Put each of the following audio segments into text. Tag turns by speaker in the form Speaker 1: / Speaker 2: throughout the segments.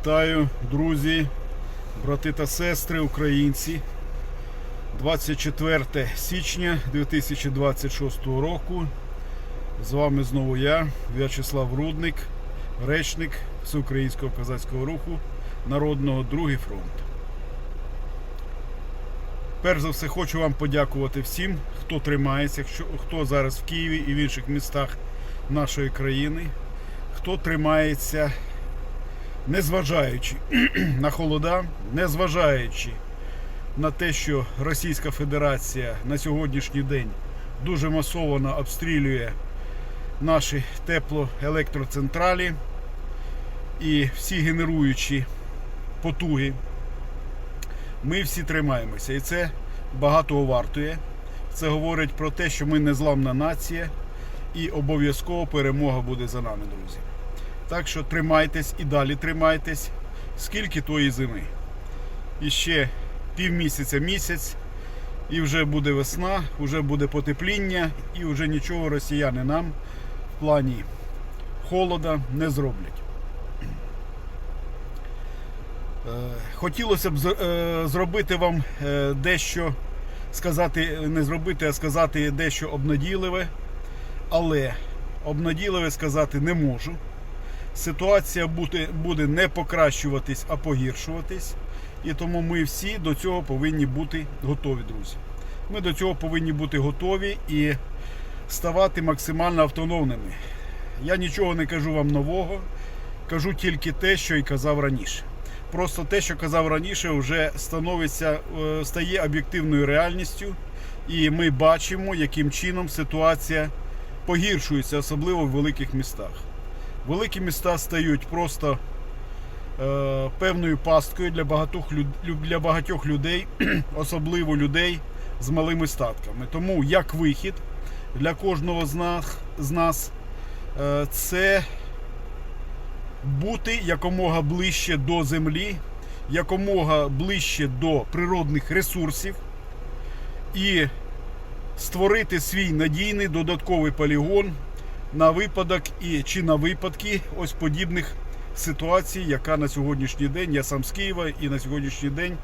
Speaker 1: Вітаю, друзі, брати та сестри, українці. 24 січня 2026 року. З вами знову я, В'ячеслав Рудник, речник Всеукраїнського козацького руху Народного Другий фронт. Перш за все хочу вам подякувати всім, хто тримається, хто- зараз в Києві і в інших містах нашої країни, хто тримається незважаючи на холода, незважаючи на те, що Російська Федерація на сьогоднішній день дуже масово обстрілює наші теплоелектроцентралі і всі генеруючі потуги, ми всі тримаємося. І це багатого вартує. Це говорить про те, що ми незламна нація і обов'язково перемога буде за нами, друзі. Так що тримайтесь і далі тримайтесь. Скільки тої зими? І ще півмісяця місяць, і вже буде весна, вже буде потепління, і вже нічого росіяни нам в плані холода не зроблять. Е, Хотілося б е, зробити вам е, дещо, сказати, не зробити, а сказати дещо обнадійливе, але обнадійливе сказати не можу ситуація буде, буде не покращуватись, а погіршуватись. І тому ми всі до цього повинні бути готові, друзі. Ми до цього повинні бути готові і ставати максимально автономними. Я нічого не кажу вам нового, кажу тільки те, що і казав раніше. Просто те, що казав раніше, вже становиться, е, стає об'єктивною реальністю, і ми бачимо, яким чином ситуація погіршується, особливо в великих містах. Великі міста стають просто е, певною пасткою для багатьох, для багатьох людей, особливо людей з малими статками. Тому як вихід для кожного з нас, з нас е, це бути якомога ближче до землі, якомога ближче до природних ресурсів і створити свій надійний додатковий полігон на випадок і чи на випадки ось подібних ситуацій, яка на сьогоднішній день, я сам з Києва, і на сьогоднішній день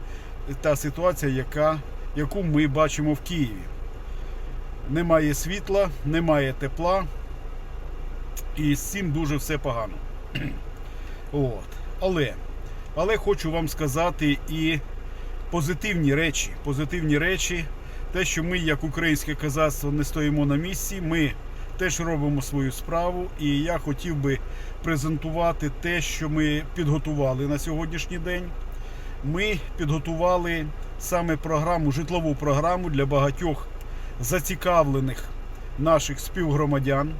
Speaker 1: та ситуація, яка, яку ми бачимо в Києві. Немає світла, немає тепла, і з цим дуже все погано. От. Але, але хочу вам сказати і позитивні речі. Позитивні речі, те, що ми, як українське казацтво, не стоїмо на місці. Ми теж робимо свою справу, і я хотів би презентувати те, що ми підготували на сьогоднішній день. Ми підготували саме програму, житлову програму для багатьох зацікавлених наших співгромадян,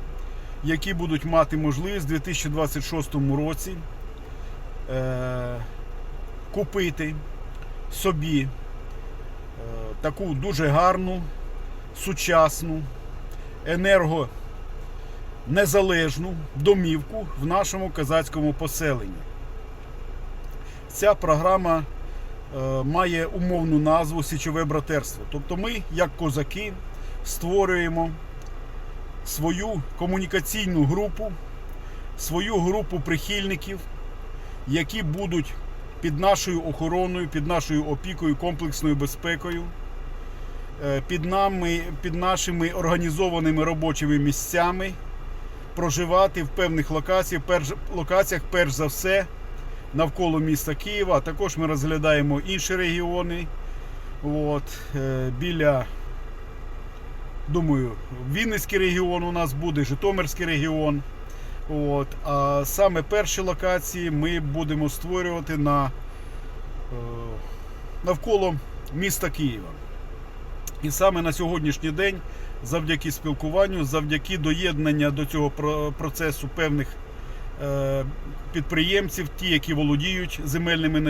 Speaker 1: які будуть мати можливість у 2026 році е, купити собі е, таку дуже гарну, сучасну, енергонезалежну домівку в нашому козацькому поселенні. Ця програма е, має умовну назву Січове братерство. Тобто ми, як козаки, створюємо свою комунікаційну групу, свою групу прихильників, які будуть під нашою охороною, під нашою опікою, комплексною безпекою е, під нами, під нашими організованими робочими місцями проживати в певних локаціях, перш, локаціях, перш за все, навколо міста Києва. Також ми розглядаємо інші регіони. От, е, біля, думаю, Вінницький регіон у нас буде, Житомирський регіон. От, а саме перші локації ми будемо створювати на, е, навколо міста Києва. І саме на сьогоднішній день, завдяки спілкуванню, завдяки доєднання до цього процесу певних е, підприємців, ті, які володіють земельними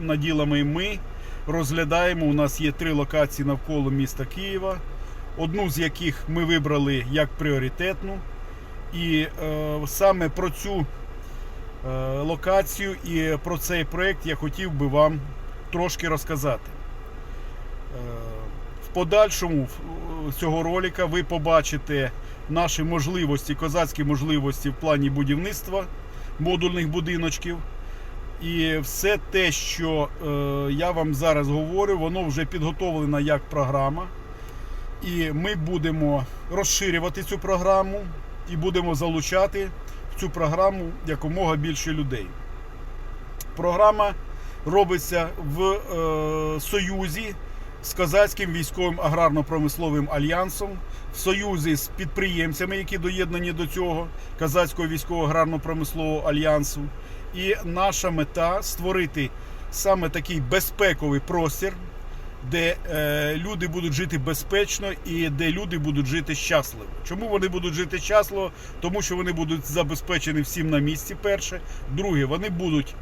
Speaker 1: наділами, ми розглядаємо. У нас є три локації навколо міста Києва, одну з яких ми вибрали як пріоритетну. І е, саме про цю е, локацію і про цей проект я хотів би вам трошки розказати. Е, подальшому цього ролика ви побачите наші можливості, козацькі можливості в плані будівництва модульних будиночків. І все те, що е, я вам зараз говорю, воно вже підготовлено як програма. І ми будемо розширювати цю програму і будемо залучати в цю програму якомога більше людей. Програма робиться в е, союзі з Козацьким військовим аграрно-промисловим альянсом, в союзі з підприємцями, які доєднані до цього Козацького військового аграрно-промислового альянсу. І наша мета створити саме такий безпековий простір, де е, люди будуть жити безпечно і де люди будуть жити щасливо. Чому вони будуть жити щасливо? Тому що вони будуть забезпечені всім на місці. Перше, друге, вони будуть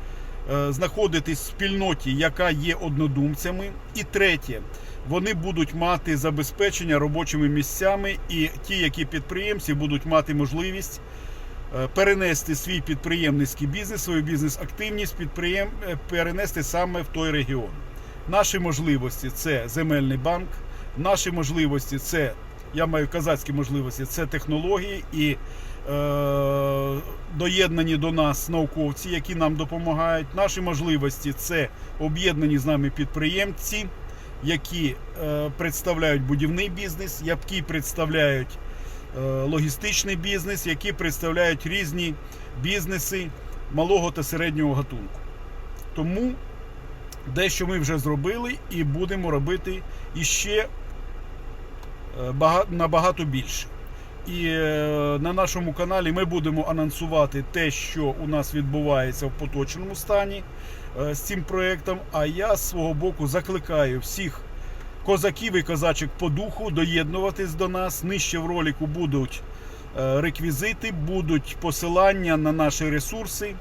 Speaker 1: знаходитись в спільноті, яка є однодумцями. І третє, вони будуть мати забезпечення робочими місцями, і ті, які підприємці, будуть мати можливість е, перенести свій підприємницький бізнес, свою бізнес-активність підприєм... е, перенести саме в той регіон. Наші можливості це земельний банк, наші можливості це, я маю казацькі можливості, це технології і е, доєднані до нас науковці, які нам допомагають. Наші можливості це об'єднані з нами підприємці, які е, представляють будівний бізнес, які представляють е, логістичний бізнес, які представляють різні бізнеси малого та середнього гатунку. Тому дещо ми вже зробили і будемо робити іще е, набагато більше. І е, на нашому каналі ми будемо анонсувати те, що у нас відбувається в поточному стані е, з цим проєктом. А я з свого боку закликаю всіх козаків і козачок по духу доєднуватись до нас. Нижче в ролику будуть е, реквізити, будуть посилання на наші ресурси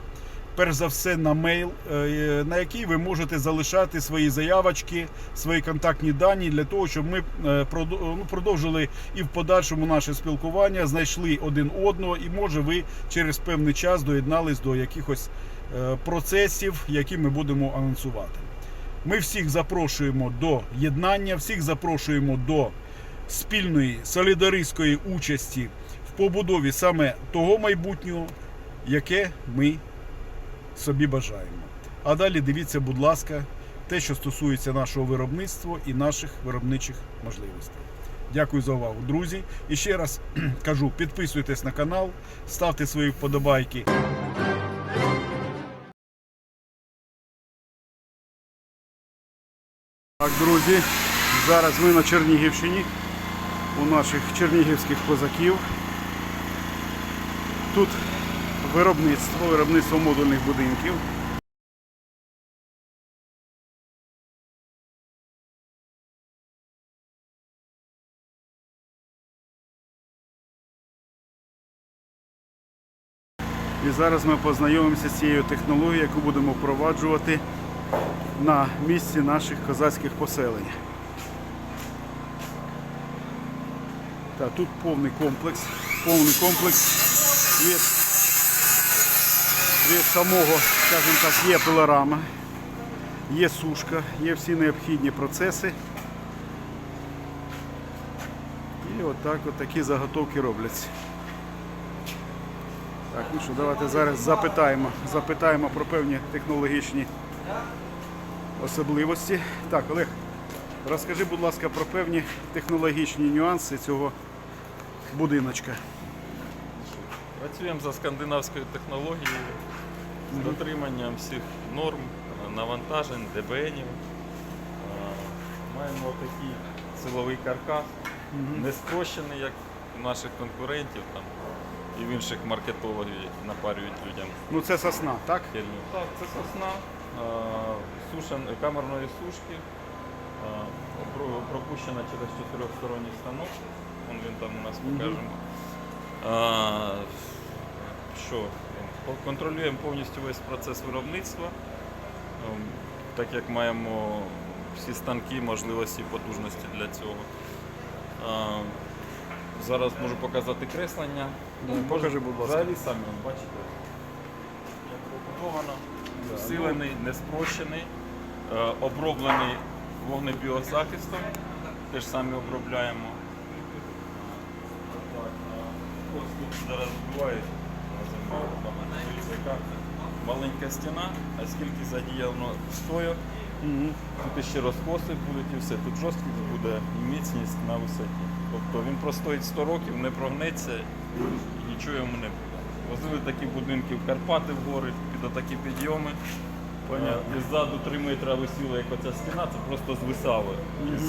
Speaker 1: перш за все на мейл, е, на який ви можете залишати свої заявочки, свої контактні дані для того, щоб ми е, ну, продовжили і в подальшому наше спілкування, знайшли один одного, і може ви через певний час доєднались до якихось е, процесів, які ми будемо анонсувати. Ми всіх запрошуємо до єднання, всіх запрошуємо до спільної солідаристської участі в побудові саме того майбутнього, яке ми собі бажаємо. А далі дивіться, будь ласка, те, що стосується нашого виробництва і наших виробничих можливостей. Дякую за увагу, друзі. І ще раз кажу: підписуйтесь на канал, ставте свої вподобайки. Так, друзі, зараз ми на Чернігівщині у наших чернігівських козаків. Тут виробництво, виробництво модульних будинків. І зараз ми познайомимося з цією технологією, яку будемо впроваджувати на місці наших козацьких поселень. Так, тут повний комплекс, повний комплекс від, від самого, скажімо так, є пилорама, є сушка, є всі необхідні процеси. І отак от такі заготовки робляться. Так, ну що, давайте зараз запитаємо, запитаємо про певні технологічні особливості. Так, Олег, розкажи, будь ласка, про певні технологічні нюанси цього будиночка.
Speaker 2: Працюємо за скандинавською технологією з дотриманням всіх норм, навантажень, ДБНів. Е, Маємо такий силовий каркас, не спрощений, як у наших конкурентів там, і в інших маркетологів які напарюють людям
Speaker 1: Ну це сосна, так?
Speaker 2: Так, це сосна е, сушен, камерної сушки, е, пропущена через чотирьохсторонній станок. Він там у нас покажемо. Що? Контролюємо повністю весь процес виробництва, ем, так як маємо всі станки, можливості, потужності для цього. Зараз можу показати креслення.
Speaker 1: Ну, покажи, будь ласка.
Speaker 2: Взагалі самі бачите, як побудовано, всилений, не спрощений, е, оброблений вогнебіозахистом, теж самі обробляємо. Так, а Ось тут зараз вбивають на маленька стіна, а скільки задіяно стойок, тут ще розкоси будуть і все. Тут жорсткість буде і міцність на висоті. Тобто він простоїть 100 років, не прогнеться і нічого йому не буде. Возили такі будинки в Карпати в гори, під отакі підйоми.
Speaker 1: Понятно.
Speaker 2: І ззаду 3 метри висіла як оця стіна, це просто звисало із,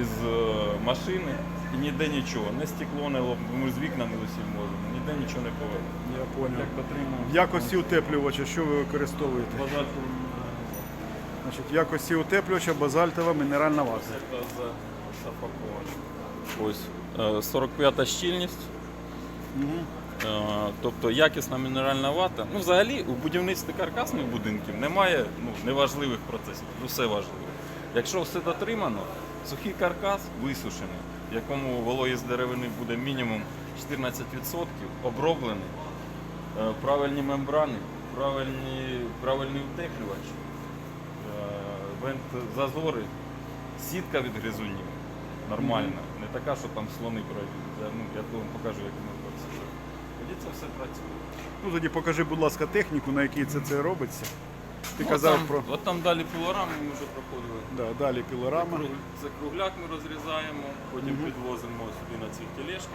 Speaker 2: із е, машини і ніде нічого. Не стекло, не лоб, ми з вікнами усі можемо, ніде нічого не повели.
Speaker 1: Я понял.
Speaker 2: Як дотримуємо.
Speaker 1: В якості утеплювача, що ви використовуєте?
Speaker 2: Базальту
Speaker 1: Значить, в якості утеплювача базальтова мінеральна вата.
Speaker 2: це за. Ось е, 45 щільність. Е, Тобто якісна мінеральна вата. Ну, взагалі, у будівництві каркасних будинків немає ну, неважливих процесів, усе важливо. Якщо все дотримано, сухий каркас висушений, в якому вологість деревини буде мінімум 14%, оброблений, е, правильні мембрани, правильні, правильний утеплювач, е, вент зазори, сітка від гризунів нормальна, не така, що там слони пройдуть. Я, ну, я вам покажу, як ми це. Тоді це все працює.
Speaker 1: Ну тоді покажи, будь ласка, техніку, на якій це, це робиться. Ти
Speaker 2: Ну,
Speaker 1: казав
Speaker 2: там,
Speaker 1: про
Speaker 2: От там далі пілорами ми вже проходили.
Speaker 1: да, далі пілорама.
Speaker 2: Це кругляк ми розрізаємо, потім підвозимо сюди на ці тележки.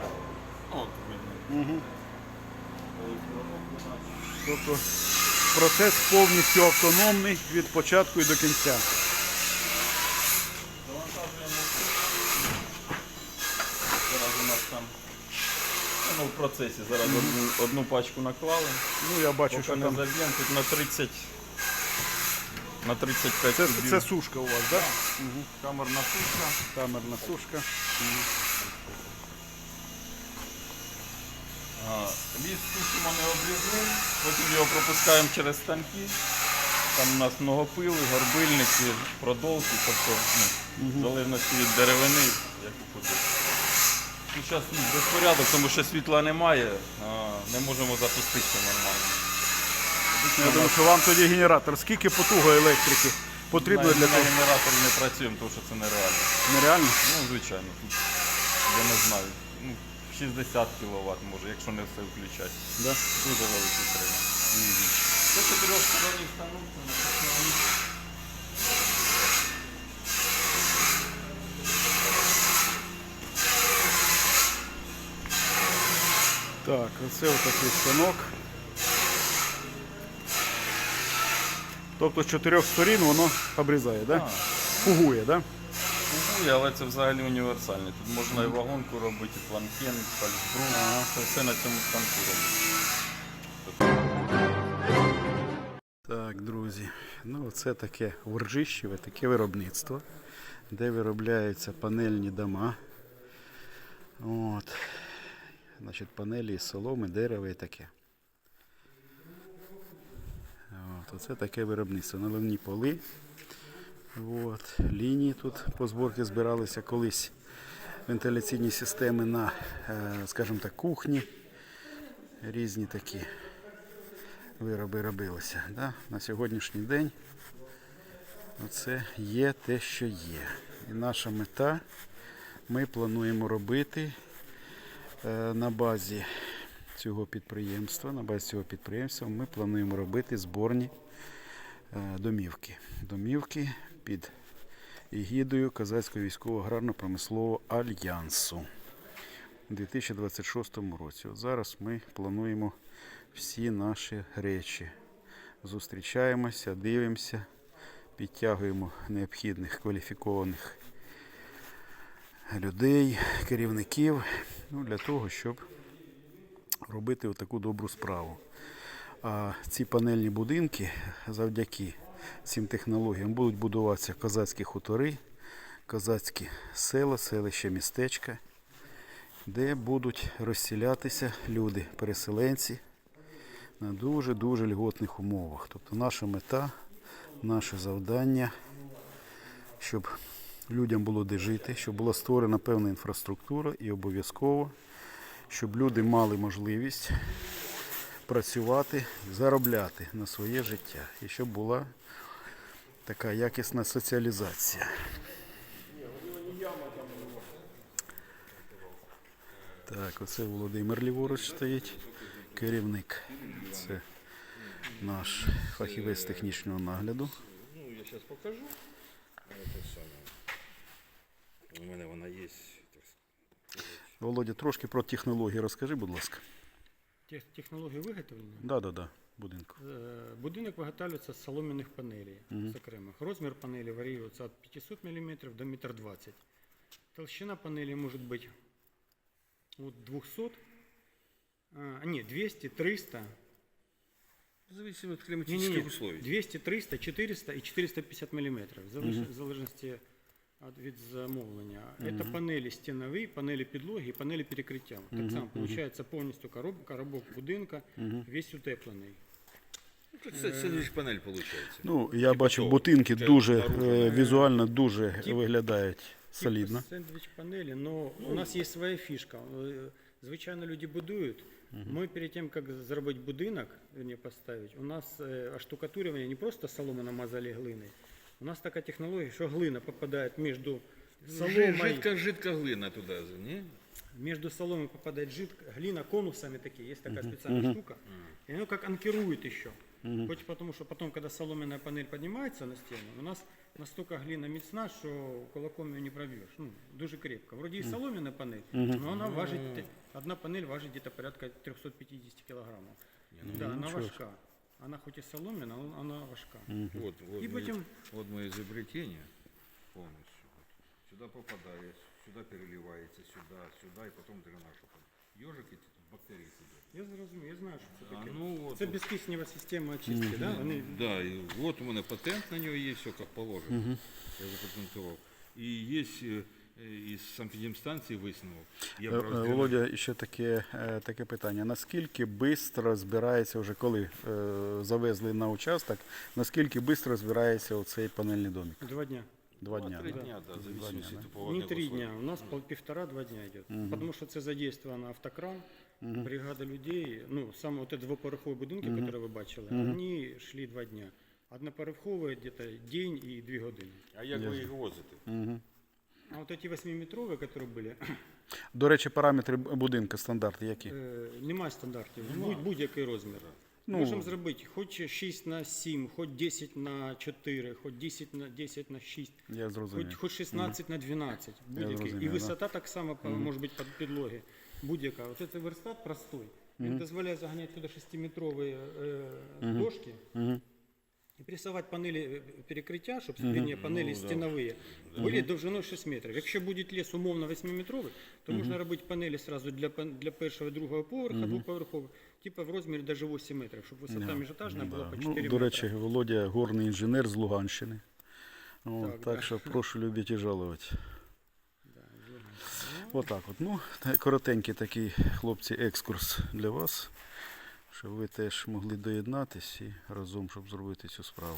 Speaker 2: Ну, От видно.
Speaker 1: Угу. Тобто процес повністю автономний від початку і до кінця.
Speaker 2: Завантажуємо. Зараз у нас там ну, в процесі зараз одну, одну пачку наклали.
Speaker 1: Ну я бачу,
Speaker 2: Поки
Speaker 1: що
Speaker 2: не
Speaker 1: там.
Speaker 2: заб'ємо, тут на 30 на 35
Speaker 1: Це,
Speaker 2: кубів.
Speaker 1: це сушка у вас, так?
Speaker 2: камерна сушка.
Speaker 1: Камерна сушка.
Speaker 2: А, Ліс сушимо не обрізним, потім його пропускаємо через станки. Там у нас многопили, горбильники, продолки, тобто ну, в залежності від деревини, як і куди. Зараз ну, безпорядок, тому що світла немає, а, не можемо запуститися нормально.
Speaker 1: Я думаю, що вам тоді генератор. Скільки потуга електрики потрібно
Speaker 2: на,
Speaker 1: для
Speaker 2: на
Speaker 1: того?
Speaker 2: генераторі не працюємо, тому що це нереально.
Speaker 1: Нереально?
Speaker 2: Ну, звичайно, тут я не знаю. Ну, 60 кВт може, якщо не все включати.
Speaker 1: Да?
Speaker 2: Дуже великий треба. Це чотирьохсторонній станок, це.
Speaker 1: Так, оце отакий станок. Тобто з чотирьох сторін воно обрізає? Да?
Speaker 2: Так.
Speaker 1: Фугує. Да?
Speaker 2: Купує, але це взагалі універсальний. Тут можна і вагонку робити, і планкен, і фальшбру. Це все на цьому станку робити.
Speaker 1: Так, друзі, ну це таке Воржищеве, таке виробництво, де виробляються панельні дома. От. Значить, панелі із соломи, дерева і таке. От, оце таке виробництво. Наливні поли. От, лінії тут по зборці збиралися колись вентиляційні системи на, е, скажімо так, кухні. Різні такі вироби робилися. Да? На сьогоднішній день це є те, що є. І наша мета ми плануємо робити е, на базі цього підприємства. На базі цього підприємства ми плануємо робити зборні е, домівки. Домівки під егідою Казацького військового аграрно-промислового альянсу у 2026 році. От зараз ми плануємо всі наші речі. Зустрічаємося, дивимося, підтягуємо необхідних кваліфікованих людей, керівників ну, для того, щоб робити отаку добру справу. А ці панельні будинки завдяки цим технологіям будуть будуватися козацькі хутори, козацькі села, селища, містечка, де будуть розселятися люди, переселенці на дуже-дуже льготних умовах. Тобто наша мета, наше завдання, щоб людям було де жити, щоб була створена певна інфраструктура і обов'язково, щоб люди мали можливість працювати, заробляти на своє життя. І щоб була така якісна соціалізація. Так, оце Володимир ліворуч стоїть, керівник. Це Наш фахівець технічного нагляду.
Speaker 3: Ну, я зараз покажу. У мене вона є.
Speaker 1: Володя, трошки про технології розкажи, будь ласка.
Speaker 4: Тех- Технологія виготовлення.
Speaker 1: Да, да, да, будинку.
Speaker 4: Е, Будинок виготовлюється з солом'яних панелей з окремих. Розмір панелі варіюється від 500 мм до 1,20 м. Толщина панелі може бути від 200, а, ні, 200, 300,
Speaker 3: В зависимости от климатических условий.
Speaker 4: 200, 300, 400 і 450 мм, в залеж- в залежності від- від замовлення. Це панелі стінові, панелі підлоги і панелі перекриття. Так само виходить повністю короб, коробок будинка, весь утеплений.
Speaker 3: Ну, Це сендвіч панель виходить.
Speaker 1: Ну, я бачу,
Speaker 3: того.
Speaker 1: будинки
Speaker 3: Це
Speaker 1: дуже е, візуально дуже
Speaker 4: Тип-
Speaker 1: виглядають солідно.
Speaker 4: Типу Сендвіч панелі, но у нас є своя фішка. Е, Звичайно, люди будують. Ми перед тим, як зробити будинок, вернее, поставити, у нас е, оштукатурювання не просто соломи намазали глиною. У нас така технологія, що глина попадає між
Speaker 3: Жид-
Speaker 4: соломою,
Speaker 3: Жидка, жидка глина туди, ні?
Speaker 4: между соломой попадает жидкая глина конусами такие, есть такая специальная штука, и оно как анкирует еще. Хоть потому, что потом, когда соломенная панель поднимается на стену, у нас настолько глина міцна, що кулаком ее не пробьешь. Ну, дуже крепко. Вроде и соломенная панель, но она важит, одна панель важит где-то порядка 350 килограммов. да, она важка. Она хоть и соломенная, но она важка.
Speaker 3: Вот, вот,
Speaker 4: І
Speaker 3: моє-
Speaker 4: потім-
Speaker 3: вот моє изобретение повністю. От. Сюди попадає, сюди переливається, сюди, сюди, і потім дренаж. Йожики бактерії сидять.
Speaker 4: Я зрозумів, я знаю, що це
Speaker 3: А,
Speaker 4: таке.
Speaker 3: ну, от,
Speaker 4: це
Speaker 3: от.
Speaker 4: безкиснева система очистки, да? Вони
Speaker 3: Да, і от у мене патент на нього є, все як положено. Я запатентував. І є е, е, із санепідемстанції висновок. Я
Speaker 1: Е, е, Володя, ще таке, е, таке питання. Наскільки швидко збирається вже, коли е, завезли на участок, наскільки швидко збирається оцей панельний домик?
Speaker 4: два дня.
Speaker 1: Два дня.
Speaker 3: три
Speaker 1: да?
Speaker 3: дня, да, в зависимости от
Speaker 4: Не три дня, у нас півтора-два дня йде. Потому що це задействовано автокран, бригада людей. Ну, саме вот эти двоповерхові будинки, які ви бачили, вони йшли два дня. Одноповерхові где-то день і дві години.
Speaker 3: А як ви їх возите?
Speaker 4: А вот эти 8-метрові, які були,
Speaker 1: До речі, параметри будинку стандарти які?
Speaker 4: е, немає стандартів, будь, будь-який розмір.
Speaker 1: Ну.
Speaker 4: Можемо зробити хоч 6 на 7, хоч 10 на 4, хоч 10 на 10 на 6.
Speaker 1: Я
Speaker 4: Хоч,
Speaker 1: зрозумів.
Speaker 4: хоч 16 на 12, будь-який.
Speaker 1: зрозумів,
Speaker 4: І
Speaker 1: да.
Speaker 4: висота так само по- може бути під підлоги. Будь-яка. Ось цей верстат простой. Він дозволяє заганяти туди 6-метрові е, дошки і присувати панелі перекриття, щоб вернее, панелі стінові були довжиною 6 метрів. Якщо буде ліс умовно 8-метровий, то можна робити панелі сразу для, для першого і другого поверха, двоповерхових, типу в розмірі навіть 8 метрів, щоб висота міжетажна була по 4
Speaker 1: Ну,
Speaker 4: метри.
Speaker 1: до речі, Володя горний інженер з Луганщини.
Speaker 4: Так,
Speaker 1: так
Speaker 4: да.
Speaker 1: що прошу любити і жалувати. Отак от. Ну, коротенький такий хлопці екскурс для вас, щоб ви теж могли доєднатися і разом, щоб зробити цю справу.